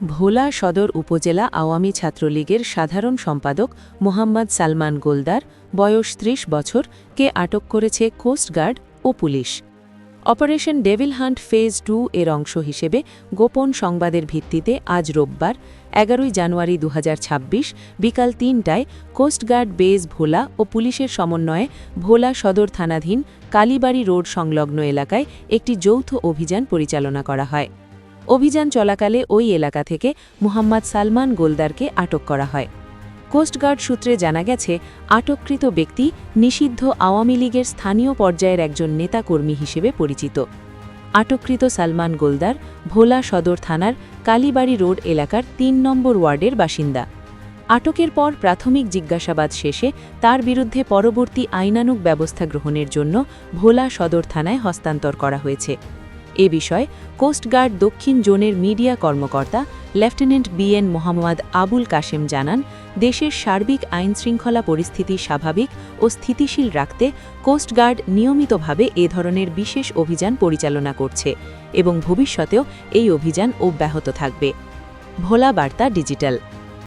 ভোলা সদর উপজেলা আওয়ামী ছাত্রলীগের সাধারণ সম্পাদক মোহাম্মদ সালমান গোলদার, বয়স ত্রিশ বছর, কে আটক করেছে কোস্টগার্ড ও police. Operation devil hunt phase two এর অংশ হিসেবে গোপন সংবাদের ভিত্তিতে আজ রোববার, এগারোই জানুয়ারি দু হাজার ছাব্বিশ, বিকাল তিনটায় কোস্টগার্ড বেজ ভোলা ও পুলিশের সমন্বয়ে ভোলা সদর থানাধীন কালীবাড়ি রোড সংলগ্ন এলাকায় একটি যৌথ অভিযান পরিচালনা করা হয়। অভিযান চলাকালে ওই এলাকা থেকে মুহাম্মদ সালমান গোলদারকে আটক করা হয়। কোস্টগার্ড সূত্রে জানা গেছে, আটককৃত ব্যক্তি নিষিদ্ধ আওয়ামী লীগের স্থানীয় পর্যায়ের একজন নেতাকর্মী হিসেবে পরিচিত। আটককৃত সালমান গোলদার ভোলা সদর থানার কালীবাড়ি রোড এলাকার তিন নম্বর ওয়ার্ডের বাসিন্দা। আটকের পর প্রাথমিক জিজ্ঞাসাবাদ শেষে তার বিরুদ্ধে পরবর্তী আইনানুগ ব্যবস্থা গ্রহণের জন্য ভোলা সদর থানায় হস্তান্তর করা হয়েছে। এ বিষয়ে কোস্টগার্ড দক্ষিণ জোনের মিডিয়া কর্মকর্তা লেফটেন্যান্ট বিএন মোহাম্মদ আবুল কাশেম জানান, দেশের সার্বিক আইনশৃঙ্খলা পরিস্থিতি স্বাভাবিক ও স্থিতিশীল রাখতে কোস্টগার্ড নিয়মিতভাবে এ ধরনের বিশেষ অভিযান পরিচালনা করছে এবং ভবিষ্যতেও এই অভিযান অব্যাহত থাকবে। ভোলা বার্তা ডিজিটাল।